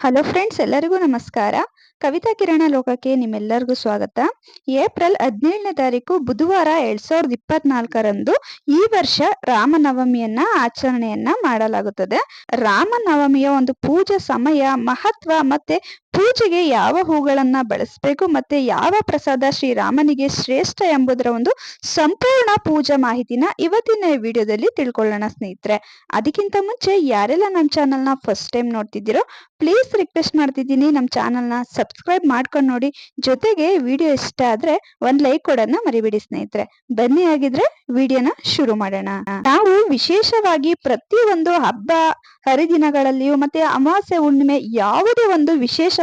Hello friends, ಎಲ್ಲರಿಗೂ ನಮಸ್ಕಾರ. ಕವಿತಾ ಕಿರಣ ಲೋಕಕ್ಕೆ ನಿಮ್ಮೆಲ್ಲರಿಗೂ ಸ್ವಾಗತ. ಏಪ್ರಿಲ್ ಹದಿನೇಳನೇ ತಾರೀಕು ಬುಧವಾರ ಎರಡ್ ಸಾವಿರದ ಇಪ್ಪತ್ನಾಲ್ಕರಂದು ಈ ವರ್ಷ ರಾಮನವಮಿಯನ್ನ, ಆಚರಣೆಯನ್ನ ಮಾಡಲಾಗುತ್ತದೆ. ರಾಮನವಮಿಯ ಒಂದು ಪೂಜಾ ಸಮಯ, ಮಹತ್ವ ಮತ್ತೆ ಪೂಜೆಗೆ ಯಾವ ಹೂಗಳನ್ನ ಬಳಸಬೇಕು ಮತ್ತೆ ಯಾವ ಪ್ರಸಾದ ಶ್ರೀರಾಮನಿಗೆ ಶ್ರೇಷ್ಠ ಎಂಬುದರ ಒಂದು ಸಂಪೂರ್ಣ ಪೂಜಾ ಮಾಹಿತಿನ ಇವತ್ತಿನ ವಿಡಿಯೋದಲ್ಲಿ ತಿಳ್ಕೊಳ್ಳೋಣ ಸ್ನೇಹಿತರೆ. ಅದಕ್ಕಿಂತ ಮುಂಚೆ ಯಾರೆಲ್ಲ ನಮ್ಮ ಚಾನಲ್ನ ಫಸ್ಟ್ ಟೈಮ್ ನೋಡ್ತಿದ್ದೀರೋ ಪ್ಲೀಸ್ ರಿಕ್ವೆಸ್ಟ್ ಮಾಡ್ತಿದ್ದೀನಿ. ನಮ್ಮ ಚಾನಲ್ನ ಸಬ್ಸ್ಕ್ರೈಬ್ ಮಾಡ್ಕೊಂಡು ನೋಡಿ. ಜೊತೆಗೆ ವಿಡಿಯೋ ಇಷ್ಟ ಆದ್ರೆ ಒಂದ್ ಲೈಕ್ ಕೊಡೋದನ್ನ ಮರಿಬೇಡಿ ಸ್ನೇಹಿತರೆ. ಬನ್ನಿ ಆಗಿದ್ರೆ ವಿಡಿಯೋನ ಶುರು ಮಾಡೋಣ. ನಾವು ವಿಶೇಷವಾಗಿ ಪ್ರತಿ ಒಂದು ಹಬ್ಬ, ಹರಿದಿನಗಳಲ್ಲಿಯೂ ಮತ್ತೆ ಅಮಾವಾಸ್ಯೆ ಹುಣ್ಣಿಮೆ ಯಾವುದೇ ಒಂದು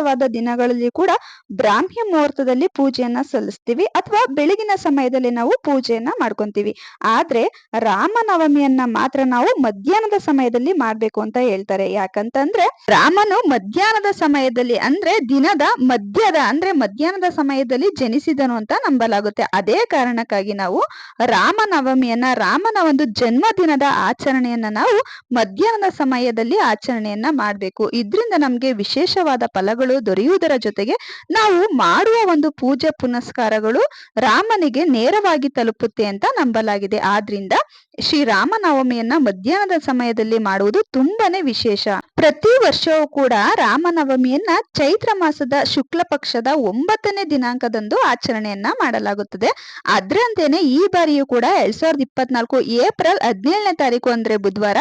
ವಿಶೇಷವಾದ ದಿನಗಳಲ್ಲಿ ಕೂಡ ಬ್ರಾಹ್ಮಿ ಮುಹೂರ್ತದಲ್ಲಿ ಪೂಜೆಯನ್ನ ಸಲ್ಲಿಸ್ತೀವಿ ಅಥವಾ ಬೆಳಗಿನ ಸಮಯದಲ್ಲಿ ನಾವು ಪೂಜೆಯನ್ನ ಮಾಡ್ಕೊಂತೀವಿ. ಆದ್ರೆ ರಾಮನವಮಿಯನ್ನ ಮಾತ್ರ ನಾವು ಮಧ್ಯಾಹ್ನದ ಸಮಯದಲ್ಲಿ ಮಾಡ್ಬೇಕು ಅಂತ ಹೇಳ್ತಾರೆ. ಯಾಕಂತಂದ್ರೆ ರಾಮನು ಮಧ್ಯಾಹ್ನದ ಸಮಯದಲ್ಲಿ ಅಂದ್ರೆ ದಿನದ ಮಧ್ಯದ ಅಂದ್ರೆ ಮಧ್ಯಾಹ್ನದ ಸಮಯದಲ್ಲಿ ಜನಿಸಿದನು ಅಂತ ನಂಬಲಾಗುತ್ತೆ. ಅದೇ ಕಾರಣಕ್ಕಾಗಿ ನಾವು ರಾಮನವಮಿಯನ್ನ, ರಾಮನ ಒಂದು ಜನ್ಮದಿನದ ಆಚರಣೆಯನ್ನ ನಾವು ಮಧ್ಯಾಹ್ನದ ಸಮಯದಲ್ಲಿ ಆಚರಣೆಯನ್ನ ಮಾಡ್ಬೇಕು. ಇದ್ರಿಂದ ನಮ್ಗೆ ವಿಶೇಷವಾದ ಫಲಗಳು ದೊರೆಯುವುದರ ಜೊತೆಗೆ ನಾವು ಮಾಡುವ ಒಂದು ಪೂಜೆ ಪುನಸ್ಕಾರಗಳು ರಾಮನಿಗೆ ನೇರವಾಗಿ ತಲುಪುತ್ತೆ ಅಂತ ನಂಬಲಾಗಿದೆ. ಆದ್ರಿಂದ ಶ್ರೀರಾಮನವಮಿಯನ್ನ ಮಧ್ಯಾಹ್ನದ ಸಮಯದಲ್ಲಿ ಮಾಡುವುದು ತುಂಬಾನೇ ವಿಶೇಷ. ಪ್ರತಿ ವರ್ಷವೂ ಕೂಡ ರಾಮನವಮಿಯನ್ನ ಚೈತ್ರ ಮಾಸದ ಶುಕ್ಲ ಪಕ್ಷದ ಒಂಬತ್ತನೇ ದಿನಾಂಕದಂದು ಆಚರಣೆಯನ್ನ ಮಾಡಲಾಗುತ್ತದೆ. ಅದ್ರಂತೆನೆ ಈ ಬಾರಿಯೂ ಕೂಡ ಎರಡ್ ಸಾವಿರದ ಇಪ್ಪತ್ನಾಲ್ಕು ಏಪ್ರಿಲ್ ಹದಿನೇಳನೇ ತಾರೀಕು ಅಂದ್ರೆ ಬುಧವಾರ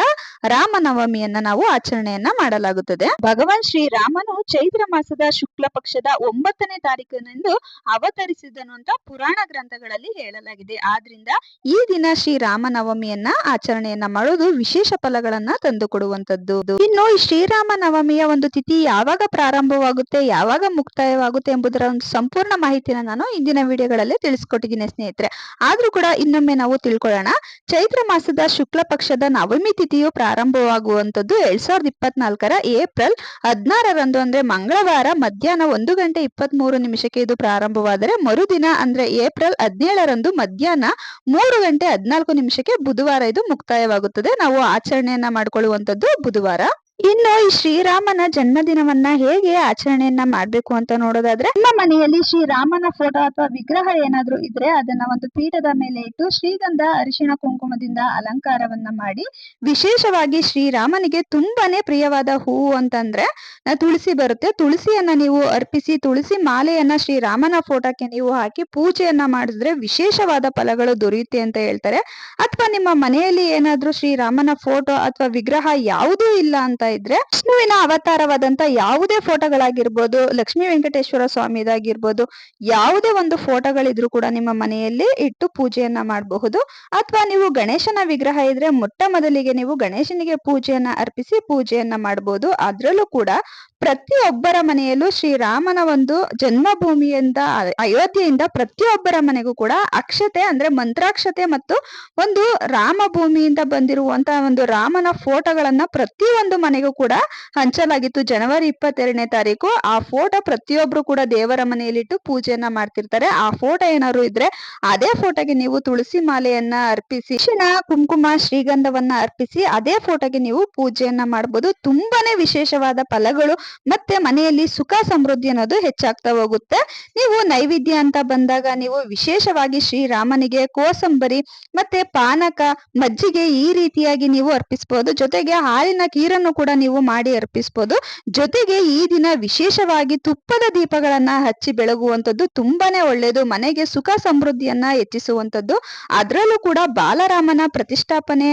ರಾಮನವಮಿಯನ್ನ ನಾವು ಆಚರಣೆಯನ್ನ ಮಾಡಲಾಗುತ್ತದೆ. ಭಗವಾನ್ ಶ್ರೀರಾಮನು ಚೈತ್ರ ಮಾಸದ ಶುಕ್ಲ ಪಕ್ಷದ ಒಂಬತ್ತನೇ ತಾರೀಕಿನಂದು ಅವತರಿಸಿದನು ಅಂತ ಪುರಾಣ ಗ್ರಂಥಗಳಲ್ಲಿ ಹೇಳಲಾಗಿದೆ. ಆದ್ರಿಂದ ಈ ದಿನ ಶ್ರೀರಾಮನವಮಿಯನ್ನ ಆಚರಣೆಯನ್ನ ಮಾಡೋದು ವಿಶೇಷ ಫಲಗಳನ್ನ ತಂದುಕೊಡುವಂತದ್ದು ಇನ್ನು ಶ್ರೀರಾಮ ನವಮಿಯ ಒಂದು ತಿಥಿ ಯಾವಾಗ ಪ್ರಾರಂಭವಾಗುತ್ತೆ, ಯಾವಾಗ ಮುಕ್ತಾಯವಾಗುತ್ತೆ ಎಂಬುದರ ಒಂದು ಸಂಪೂರ್ಣ ಮಾಹಿತಿನ ನಾನು ಇಂದಿನ ವಿಡಿಯೋಗಳಲ್ಲಿ ತಿಳಿಸ್ಕೊಟ್ಟಿದ್ದೀನಿ ಸ್ನೇಹಿತರೆ. ಆದ್ರೂ ಕೂಡ ಇನ್ನೊಮ್ಮೆ ನಾವು ತಿಳ್ಕೊಳ್ಳೋಣ. ಚೈತ್ರ ಮಾಸದ ಶುಕ್ಲ ಪಕ್ಷದ ನವಮಿ ತಿಥಿಯು ಪ್ರಾರಂಭವಾಗುವಂತದ್ದು ಎರಡ್ ಸಾವಿರದ ಇಪ್ಪತ್ನಾಲ್ಕರ ಏಪ್ರಿಲ್ ಹದಿನಾರರಂದು, ಅಂದ್ರೆ ಮಂಗಳವಾರ ಮಧ್ಯಾಹ್ನ ಒಂದು ಗಂಟೆ ಇಪ್ಪತ್ತ್ ಮೂರು ನಿಮಿಷಕ್ಕೆ ಇದು ಪ್ರಾರಂಭವಾದರೆ ಮರುದಿನ ಅಂದ್ರೆ ಏಪ್ರಿಲ್ ಹದಿನೇಳರಂದು ಮಧ್ಯಾಹ್ನ ಮೂರು ಗಂಟೆ ಹದಿನಾಲ್ಕು ನಿಮಿಷಕ್ಕೆ ಬುಧವಾರ ಇದು ಮುಕ್ತಾಯವಾಗುತ್ತದೆ. ನಾವು ಆಚರಣೆಯನ್ನ ಮಾಡ್ಕೊಳ್ಳುವಂತದ್ದು ಬುಧವಾರ. ಇನ್ನು ಈ ಶ್ರೀರಾಮನ ಜನ್ಮದಿನವನ್ನ ಹೇಗೆ ಆಚರಣೆಯನ್ನ ಮಾಡ್ಬೇಕು ಅಂತ ನೋಡೋದಾದ್ರೆ, ನಮ್ಮ ಮನೆಯಲ್ಲಿ ಶ್ರೀರಾಮನ ಫೋಟೋ ಅಥವಾ ವಿಗ್ರಹ ಏನಾದ್ರೂ ಇದ್ರೆ ಅದನ್ನ ಒಂದು ಪೀಠದ ಮೇಲೆ ಇಟ್ಟು ಶ್ರೀಗಂಧ, ಅರಿಶಿಣ, ಕುಂಕುಮದಿಂದ ಅಲಂಕಾರವನ್ನ ಮಾಡಿ, ವಿಶೇಷವಾಗಿ ಶ್ರೀರಾಮನಿಗೆ ತುಂಬಾನೇ ಪ್ರಿಯವಾದ ಹೂವು ಅಂತಂದ್ರೆ ತುಳಸಿ ಬರುತ್ತೆ. ತುಳಸಿಯನ್ನ ನೀವು ಅರ್ಪಿಸಿ, ತುಳಸಿ ಮಾಲೆಯನ್ನ ಶ್ರೀರಾಮನ ಫೋಟೋಕ್ಕೆ ನೀವು ಹಾಕಿ ಪೂಜೆಯನ್ನ ಮಾಡಿದ್ರೆ ವಿಶೇಷವಾದ ಫಲಗಳು ದೊರೆಯುತ್ತೆ ಅಂತ ಹೇಳ್ತಾರೆ. ಅಥವಾ ನಿಮ್ಮ ಮನೆಯಲ್ಲಿ ಏನಾದ್ರೂ ಶ್ರೀರಾಮನ ಫೋಟೋ ಅಥವಾ ವಿಗ್ರಹ ಯಾವುದೂ ಇಲ್ಲ ಅಂತ ಇದ್ರೆ ವಿಷ್ಣುವಿನ ಅವತಾರವಾದಂತ ಯಾವುದೇ ಫೋಟೋಗಳಾಗಿರ್ಬೋದು, ಲಕ್ಷ್ಮೀ ವೆಂಕಟೇಶ್ವರ ಸ್ವಾಮಿದಾಗಿರ್ಬೋದು, ಯಾವುದೇ ಒಂದು ಫೋಟೋಗಳಿದ್ರು ಕೂಡ ನಿಮ್ಮ ಮನೆಯಲ್ಲಿ ಇಟ್ಟು ಪೂಜೆಯನ್ನ ಮಾಡಬಹುದು. ಅಥವಾ ನೀವು ಗಣೇಶನ ವಿಗ್ರಹ ಇದ್ರೆ ಮೊಟ್ಟ ಮೊದಲಿಗೆ ನೀವು ಗಣೇಶನಿಗೆ ಪೂಜೆಯನ್ನ ಅರ್ಪಿಸಿ ಪೂಜೆಯನ್ನ ಮಾಡಬಹುದು ಅದ್ರಲ್ಲೂ ಕೂಡ ಪ್ರತಿಯೊಬ್ಬರ ಮನೆಯಲ್ಲೂ ಶ್ರೀರಾಮನ ಒಂದು ಜನ್ಮಭೂಮಿಯಿಂದ, ಅಯೋಧ್ಯೆಯಿಂದ ಪ್ರತಿಯೊಬ್ಬರ ಮನೆಗೂ ಕೂಡ ಅಕ್ಷತೆ ಅಂದ್ರೆ ಮಂತ್ರಾಕ್ಷತೆ ಮತ್ತು ಒಂದು ರಾಮ ಭೂಮಿಯಿಂದ ಬಂದಿರುವಂತಹ ಒಂದು ರಾಮನ ಫೋಟೋಗಳನ್ನ ಪ್ರತಿಯೊಂದು ಮನೆಗೂ ಕೂಡ ಹಂಚಲಾಗಿತ್ತು. ಜನವರಿ ಇಪ್ಪತ್ತೆರಡನೇ ತಾರೀಕು ಆ ಫೋಟೋ ಪ್ರತಿಯೊಬ್ರು ಕೂಡ ದೇವರ ಮನೆಯಲ್ಲಿಟ್ಟು ಪೂಜೆಯನ್ನ ಮಾಡ್ತಿರ್ತಾರೆ. ಆ ಫೋಟೋ ಏನಾದ್ರು ಇದ್ರೆ ಅದೇ ಫೋಟೋಗೆ ನೀವು ತುಳಸಿ ಮಾಲೆಯನ್ನ ಅರ್ಪಿಸಿ ಶಿನ ಕುಂಕುಮ, ಶ್ರೀಗಂಧವನ್ನ ಅರ್ಪಿಸಿ ಅದೇ ಫೋಟೋಗೆ ನೀವು ಪೂಜೆಯನ್ನ ಮಾಡಬಹುದು ತುಂಬಾನೇ ವಿಶೇಷವಾದ ಫಲಗಳು ಮತ್ತೆ ಮನೆಯಲ್ಲಿ ಸುಖ ಸಮೃದ್ಧಿ ಅನ್ನೋದು ಹೆಚ್ಚಾಗ್ತಾ ಹೋಗುತ್ತೆ. ನೀವು ನೈವೇದ್ಯ ಅಂತ ಬಂದಾಗ ನೀವು ವಿಶೇಷವಾಗಿ ಶ್ರೀರಾಮನಿಗೆ ಕೋಸಂಬರಿ ಮತ್ತೆ ಪಾನಕ, ಮಜ್ಜಿಗೆ ಈ ರೀತಿಯಾಗಿ ನೀವು ಅರ್ಪಿಸಬಹುದು ಜೊತೆಗೆ ಹಾಲಿನ ಕೀರನ್ನು ಕೂಡ ನೀವು ಮಾಡಿ ಅರ್ಪಿಸಬಹುದು ಜೊತೆಗೆ ಈ ದಿನ ವಿಶೇಷವಾಗಿ ತುಪ್ಪದ ದೀಪಗಳನ್ನ ಹಚ್ಚಿ ಬೆಳಗುವಂತದ್ದು ತುಂಬಾನೇ ಒಳ್ಳೆಯದು ಮನೆಗೆ ಸುಖ ಸಮೃದ್ಧಿಯನ್ನ ಹೆಚ್ಚಿಸುವಂತದ್ದು ಅದರಲ್ಲೂ ಕೂಡ ಬಾಲರಾಮನ ಪ್ರತಿಷ್ಠಾಪನೆ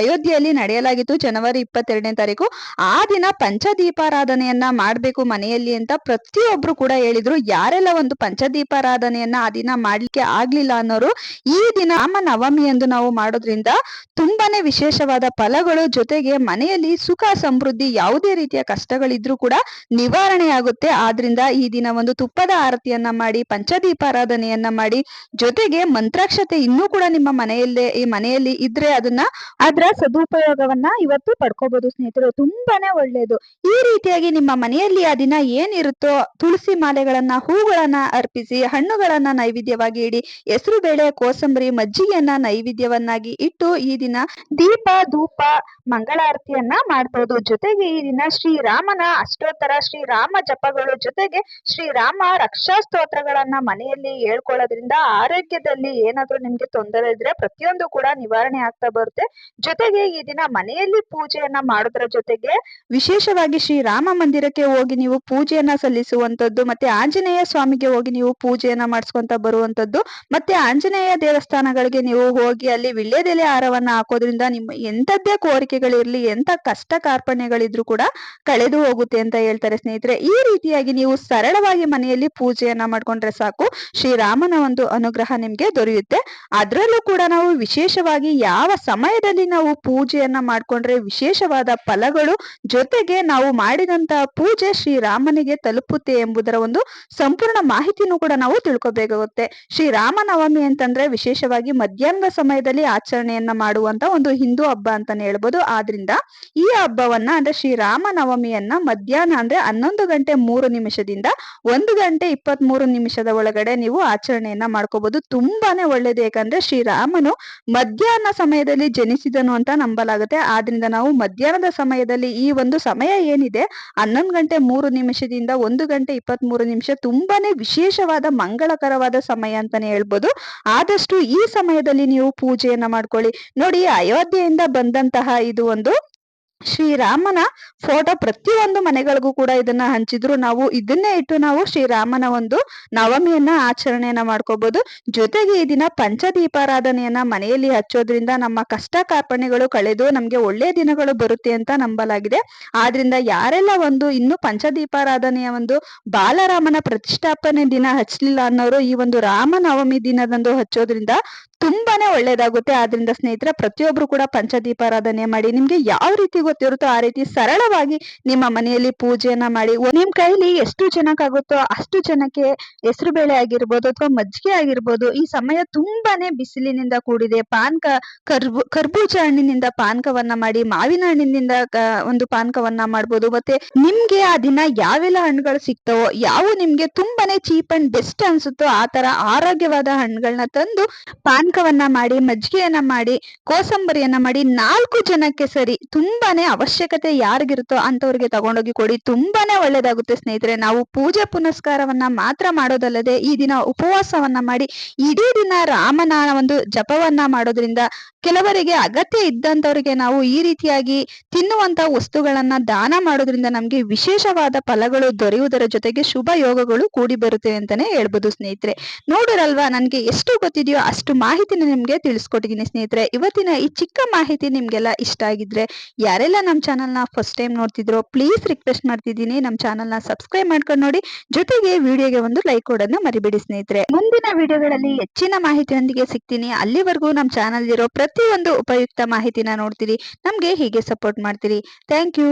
ಅಯೋಧ್ಯೆಯಲ್ಲಿ ನಡೆಯಲಾಗಿತ್ತು ಜನವರಿ ಇಪ್ಪತ್ತೆರಡನೇ ತಾರೀಕು. ಆ ದಿನ ಪಂಚದೀಪಾರಾಧನೆಯನ್ನ ಮಾಡ್ಬೇಕು ಮನೆಯಲ್ಲಿ ಅಂತ ಪ್ರತಿಯೊಬ್ರು ಕೂಡ ಹೇಳಿದ್ರು. ಯಾರೆಲ್ಲ ಒಂದು ಪಂಚದೀಪಾರಾಧನೆಯನ್ನ ಆ ದಿನ ಮಾಡ್ಲಿಕ್ಕೆ ಆಗ್ಲಿಲ್ಲ ಅನ್ನೋರು ಈ ದಿನ ರಾಮ ನವಮಿ ಎಂದು ನಾವು ಮಾಡೋದ್ರಿಂದ ತುಂಬಾನೇ ವಿಶೇಷವಾದ ಫಲಗಳು ಜೊತೆಗೆ ಮನೆಯಲ್ಲಿ ಸುಖ ಸಮೃದ್ಧಿ ಯಾವುದೇ ರೀತಿಯ ಕಷ್ಟಗಳಿದ್ರು ಕೂಡ ನಿವಾರಣೆ ಆಗುತ್ತೆ. ಆದ್ರಿಂದ ಈ ದಿನ ಒಂದು ತುಪ್ಪದ ಆರತಿಯನ್ನ ಮಾಡಿ, ಪಂಚದೀಪಾರಾಧನೆಯನ್ನ ಮಾಡಿ, ಜೊತೆಗೆ ಮಂತ್ರಾಕ್ಷತೆ ಇನ್ನೂ ಕೂಡ ನಿಮ್ಮ ಮನೆಯಲ್ಲೇ, ಈ ಮನೆಯಲ್ಲಿ ಇದ್ರೆ ಅದನ್ನ ಅದರ ಸದುಪಯೋಗವನ್ನ ಇವತ್ತು ಪಡ್ಕೋಬಹುದು ಸ್ನೇಹಿತರು. ತುಂಬಾನೇ ಒಳ್ಳೇದು. ಈ ರೀತಿಯಾಗಿ ರೀತಿಯಾಗಿ ನಿಮ್ಮ ಮನೆಯಲ್ಲಿ ಆ ದಿನ ಏನಿರುತ್ತೋ ತುಳಸಿ ಮಾಲೆಗಳನ್ನ, ಹೂಗಳನ್ನ ಅರ್ಪಿಸಿ, ಹಣ್ಣುಗಳನ್ನ ನೈವೇದ್ಯವಾಗಿ ಇಡಿ, ಹೆಸರು ಬೇಳೆ, ಕೋಸಂಬರಿ, ಮಜ್ಜಿಗೆಯನ್ನ ನೈವೇದ್ಯವನ್ನಾಗಿ ಇಟ್ಟು ಈ ದಿನ ದೀಪ, ಧೂಪ, ಮಂಗಳಾರತಿಯನ್ನ ಮಾಡ್ಬೋದು. ಜೊತೆಗೆ ಈ ದಿನ ಶ್ರೀರಾಮನ ಅಷ್ಟೋತ್ತರ, ಶ್ರೀರಾಮ ಜಪಗಳು ಜೊತೆಗೆ ಶ್ರೀರಾಮ ರಕ್ಷಾ ಸ್ತೋತ್ರಗಳನ್ನ ಮನೆಯಲ್ಲಿ ಹೇಳ್ಕೊಳ್ಳೋದ್ರಿಂದ ಆರೋಗ್ಯದಲ್ಲಿ ಏನಾದ್ರೂ ನಿಮ್ಗೆ ತೊಂದರೆ ಇದ್ರೆ ಪ್ರತಿಯೊಂದು ಕೂಡ ನಿವಾರಣೆ ಆಗ್ತಾ ಬರುತ್ತೆ. ಜೊತೆಗೆ ಈ ದಿನ ಮನೆಯಲ್ಲಿ ಪೂಜೆಯನ್ನ ಮಾಡೋದ್ರ ಜೊತೆಗೆ ವಿಶೇಷವಾಗಿ ಶ್ರೀರಾಮ ಮಂದಿರಕ್ಕೆ ಹೋಗಿ ನೀವು ಪೂಜೆಯನ್ನ ಸಲ್ಲಿಸುವಂತದ್ದು ಮತ್ತೆ ಆಂಜನೇಯ ಸ್ವಾಮಿಗೆ ಹೋಗಿ ನೀವು ಪೂಜೆಯನ್ನ ಮಾಡಿಸ್ಕೊಂತ ಬರುವಂತದ್ದು ಮತ್ತೆ ಆಂಜನೇಯ ದೇವಸ್ಥಾನಗಳಿಗೆ ನೀವು ಹೋಗಿ ಅಲ್ಲಿ ವಿಳ್ಯದೆಲೆ ಹಾರವನ್ನ ಹಾಕೋದ್ರಿಂದ ನಿಮ್ಮ ಎಂತದ್ದೇ ಕೋರಿಕೆಗಳಿರ್ಲಿ ಎಂತ ಕಷ್ಟ ಕಾರ್ಪಣ್ಯಗಳಿದ್ರು ಕೂಡ ಕಳೆದು ಹೋಗುತ್ತೆ ಅಂತ ಹೇಳ್ತಾರೆ ಸ್ನೇಹಿತರೆ. ಈ ರೀತಿಯಾಗಿ ನೀವು ಸರಳವಾಗಿ ಮನೆಯಲ್ಲಿ ಪೂಜೆಯನ್ನ ಮಾಡ್ಕೊಂಡ್ರೆ ಸಾಕು. ಶ್ರೀರಾಮನ ಒಂದು ಅನುಗ್ರಹ ನಿಮ್ಗೆ ದೊರೆಯುತ್ತೆ. ಅದರಲ್ಲೂ ಕೂಡ ನಾವು ವಿಶೇಷವಾಗಿ ಯಾವ ಸಮಯದಲ್ಲಿ ನಾವು ಪೂಜೆಯನ್ನ ಮಾಡ್ಕೊಂಡ್ರೆ ವಿಶೇಷವಾದ ಫಲಗಳು ಜೊತೆಗೆ ನಾವು ಮಾಡಿದಂತಹ ಪೂಜೆ ಶ್ರೀರಾಮನಿಗೆ ತಲುಪುತ್ತೆ ಎಂಬುದರ ಒಂದು ಸಂಪೂರ್ಣ ಮಾಹಿತಿನೂ ಕೂಡ ನಾವು ತಿಳ್ಕೊಬೇಕಾಗುತ್ತೆ. ಶ್ರೀರಾಮನವಮಿ ಅಂತಂದ್ರೆ ವಿಶೇಷವಾಗಿ ಮಧ್ಯಾಹ್ನದ ಸಮಯದಲ್ಲಿ ಆಚರಣೆಯನ್ನ ಮಾಡುವಂತ ಒಂದು ಹಿಂದೂ ಹಬ್ಬ ಅಂತಾನೆ ಹೇಳ್ಬೋದು. ಆದ್ರಿಂದ ಈ ಹಬ್ಬವನ್ನ ಅಂದ್ರೆ ಶ್ರೀರಾಮನವಮಿಯನ್ನ ಮಧ್ಯಾಹ್ನ ಅಂದ್ರೆ ಹನ್ನೊಂದು ಗಂಟೆ ಮೂರು ನಿಮಿಷದಿಂದ ಒಂದು ಗಂಟೆ ಇಪ್ಪತ್ತ್ ಮೂರು ನಿಮಿಷದ ಒಳಗಡೆ ನೀವು ಆಚರಣೆಯನ್ನ ಮಾಡ್ಕೋಬಹುದು ತುಂಬಾನೇ ಒಳ್ಳೇದು ಯಾಕಂದ್ರೆ ಶ್ರೀರಾಮನು ಮಧ್ಯಾಹ್ನ ಸಮಯದಲ್ಲಿ ಜನಿಸಿದನು ಅಂತ ನಂಬಲಾಗುತ್ತೆ. ಆದ್ರಿಂದ ನಾವು ಮಧ್ಯಾಹ್ನದ ಸಮಯದಲ್ಲಿ ಈ ಒಂದು ಸಮಯ ಏನಿದೆ ಹನ್ನೊಂದು ಗಂಟೆ ಮೂರು ನಿಮಿಷದಿಂದ ಒಂದು ಗಂಟೆ ಇಪ್ಪತ್ತ್ ಮೂರು ನಿಮಿಷ ತುಂಬಾನೇ ವಿಶೇಷವಾದ ಮಂಗಳಕರವಾದ ಸಮಯ ಅಂತಾನೆ ಹೇಳ್ಬೋದು. ಆದಷ್ಟು ಈ ಸಮಯದಲ್ಲಿ ನೀವು ಪೂಜೆಯನ್ನ ಮಾಡ್ಕೊಳ್ಳಿ. ನೋಡಿ, ಅಯೋಧ್ಯೆಯಿಂದ ಬಂದಂತಹ ಇದು ಒಂದು ಶ್ರೀರಾಮನ ಫೋಟೋ ಪ್ರತಿಯೊಂದು ಮನೆಗಳಿಗೂ ಕೂಡ ಇದನ್ನ ಹಂಚಿದ್ರು. ನಾವು ಇದನ್ನೇ ಇಟ್ಟು ನಾವು ಶ್ರೀರಾಮನ ಒಂದು ನವಮಿಯನ್ನ ಆಚರಣೆಯನ್ನ ಮಾಡ್ಕೋಬಹುದು ಜೊತೆಗೆ ಈ ದಿನ ಪಂಚದೀಪಾರಾಧನೆಯನ್ನ ಮನೆಯಲ್ಲಿ ಹಚ್ಚೋದ್ರಿಂದ ನಮ್ಮ ಕಷ್ಟ ಕಾರ್ಪಣ್ಯಗಳು ಕಳೆದು ನಮ್ಗೆ ಒಳ್ಳೆ ದಿನಗಳು ಬರುತ್ತೆ ಅಂತ ನಂಬಲಾಗಿದೆ. ಆದ್ರಿಂದ ಯಾರೆಲ್ಲ ಒಂದು ಇನ್ನು ಪಂಚದೀಪಾರಾಧನೆಯ ಒಂದು ಬಾಲರಾಮನ ಪ್ರತಿಷ್ಠಾಪನೆ ದಿನ ಹಚ್ಚಲಿಲ್ಲ ಅನ್ನೋರು ಈ ಒಂದು ರಾಮನವಮಿ ದಿನದಂದು ಹಚ್ಚೋದ್ರಿಂದ ತುಂಬಾನೇ ಒಳ್ಳೇದಾಗುತ್ತೆ. ಆದ್ರಿಂದ ಸ್ನೇಹಿತರೆ, ಪ್ರತಿಯೊಬ್ರು ಕೂಡ ಪಂಚದೀಪಾರಾಧನೆ ಮಾಡಿ, ನಿಮ್ಗೆ ಯಾವ ರೀತಿ ಗೊತ್ತಿರುತ್ತೋ ಆ ರೀತಿ ಸರಳವಾಗಿ ನಿಮ್ಮ ಮನೆಯಲ್ಲಿ ಪೂಜೆಯನ್ನ ಮಾಡಿ ನಿಮ್ ಕೈಲಿ ಎಷ್ಟು ಜನಕ್ಕಾಗುತ್ತೋ ಅಷ್ಟು ಜನಕ್ಕೆ ಹೆಸರು ಬೇಳೆ ಆಗಿರ್ಬೋದು ಅಥವಾ ಮಜ್ಜಿಗೆ ಆಗಿರ್ಬೋದು, ಈ ಸಮಯ ತುಂಬಾನೇ ಬಿಸಿಲಿನಿಂದ ಕೂಡಿದೆ. ಪಾನಕ ಕರ್ಬು ಕರ್ಬೂಜ ಹಣ್ಣಿನಿಂದ ಪಾನಕವನ್ನ ಮಾಡಿ, ಮಾವಿನ ಹಣ್ಣಿನಿಂದ ಒಂದು ಪಾನಕವನ್ನ ಮಾಡ್ಬೋದು. ಮತ್ತೆ ನಿಮ್ಗೆ ಆ ದಿನ ಯಾವೆಲ್ಲ ಹಣ್ಣುಗಳು ಸಿಗ್ತವೋ, ಯಾವ ನಿಮ್ಗೆ ತುಂಬಾನೇ ಚೀಪ್ ಅಂಡ್ ಬೆಸ್ಟ್ ಅನ್ಸುತ್ತೋ, ಆ ತರ ಆರೋಗ್ಯವಾದ ಹಣ್ಣುಗಳನ್ನ ತಂದು ಪಾನಕವನ್ನ ಮಾಡಿ, ಮಜ್ಜಿಗೆಯನ್ನ ಮಾಡಿ, ಕೋಸಂಬರಿಯನ್ನ ಮಾಡಿ ನಾಲ್ಕು ಜನಕ್ಕೆ ಸರಿ ತುಂಬಾನೇ ಅವಶ್ಯಕತೆ ಯಾರಿಗಿರುತ್ತೋ ಅಂತವ್ರಿಗೆ ತಗೊಂಡೋಗಿ ಕೊಡಿ. ತುಂಬಾನೇ ಒಳ್ಳೇದಾಗುತ್ತೆ ಸ್ನೇಹಿತರೆ. ನಾವು ಪೂಜೆ ಪುನಸ್ಕಾರವನ್ನ ಮಾತ್ರ ಮಾಡೋದಲ್ಲದೆ ಈ ದಿನ ಉಪವಾಸವನ್ನ ಮಾಡಿ ಇಡೀ ದಿನ ರಾಮನ ಒಂದು ಜಪವನ್ನ ಮಾಡೋದ್ರಿಂದ ಕೆಲವರಿಗೆ ಅಗತ್ಯ ಇದ್ದಂತವರಿಗೆ ನಾವು ಈ ರೀತಿಯಾಗಿ ತಿನ್ನುವಂತ ವಸ್ತುಗಳನ್ನ ದಾನ ಮಾಡೋದ್ರಿಂದ ನಮ್ಗೆ ವಿಶೇಷವಾದ ಫಲಗಳು ದೊರೆಯುವುದರ ಜೊತೆಗೆ ಶುಭ ಯೋಗಗಳು ಕೂಡಿ ಬರುತ್ತೆ ಅಂತಾನೆ ಹೇಳ್ಬೋದು ಸ್ನೇಹಿತರೆ. ನೋಡಿರಲ್ವಾ, ನನ್ಗೆ ಎಷ್ಟು ಗೊತ್ತಿದೆಯೋ ಅಷ್ಟು ಮಾಹಿತಿನ ನಿಮ್ಗೆ ತಿಳಿಸ್ಕೊಟ್ಟಿದ್ದೀನಿ ಸ್ನೇಹಿತರೆ. ಇವತ್ತಿನ ಈ ಚಿಕ್ಕ ಮಾಹಿತಿ ನಿಮ್ಗೆಲ್ಲ ಇಷ್ಟ ಆಗಿದ್ರೆ ಯಾರೆಲ್ಲ ನಮ್ಮ ಚಾನಲ್ನ ಫಸ್ಟ್ ಟೈಮ್ ನೋಡ್ತಿದ್ರು ಪ್ಲೀಸ್ ರಿಕ್ವೆಸ್ಟ್ ಮಾಡ್ತಿದ್ದೀನಿ. ನಮ್ಮ ಚಾನಲ್ನ ಸಬ್ಸ್ಕ್ರೈಬ್ ಮಾಡ್ಕೊಂಡು ನೋಡಿ. ಜೊತೆಗೆ ವಿಡಿಯೋಗೆ ಒಂದು ಲೈಕ್ ಕೊಡೋದನ್ನ ಮರಿಬೇಡಿ ಸ್ನೇಹಿತರೆ. ಮುಂದಿನ ವಿಡಿಯೋಗಳಲ್ಲಿ ಹೆಚ್ಚಿನ ಮಾಹಿತಿಯೊಂದಿಗೆ ಸಿಗ್ತೀನಿ. ಅಲ್ಲಿವರೆಗೂ ನಮ್ಮ ಚಾನಲ್ ಇರೋ ಪ್ರತಿಯೊಂದು ಉಪಯುಕ್ತ ಮಾಹಿತಿನ ನೋಡ್ತೀರಿ. ನಮಗೆ ಹೀಗೆ ಸಪೋರ್ಟ್ ಮಾಡ್ತೀರಿ. Thank you